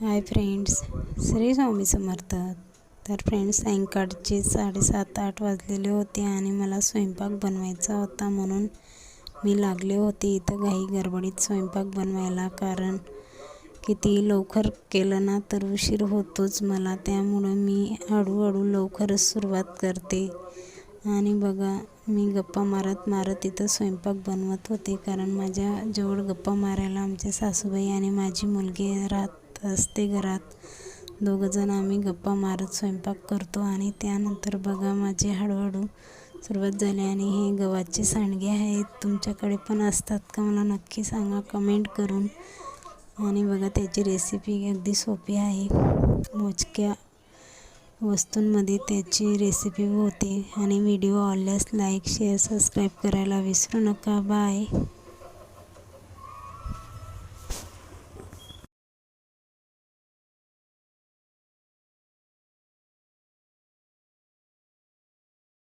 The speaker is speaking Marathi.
Hi friends Shri Swami Samarth. तर फ्रेंड्स सायंकाळचे साडेसात आठ वाजलेले होते आणि मला स्वयंपाक बनवायचा होता म्हणून मी लागले होते इथं घाई गडबडीत स्वयंपाक बनवायला. कारण किती लवकर केलं ना तर उशीर होतोच मला. त्यामुळं मी हळूहळू लवकरच सुरुवात करते. आणि बघा मी गप्पा मारत मारत इथं स्वयंपाक बनवत होते. कारण माझ्या जवळ गप्पा मारायला आमच्या सासूबाई आणि माझी मुलगी राहत असते घरात. दोघंजण आम्ही गप्पा मारत स्वयंपाक करतो आणि त्यानंतर बघा माझे हळूहळू सुरुवात झाली आणि हे गव्हाचे सांडगे आहेत. तुमच्याकडे पण असतात का मला नक्की सांगा कमेंट करून. आणि बघा त्याची रेसिपी अगदी सोपी आहे. मोजक्या वस्तूंमध्ये त्याची रेसिपी होते. आणि व्हिडिओ आवडल्यास लाईक शेअर सबस्क्राईब करायला विसरू नका. बाय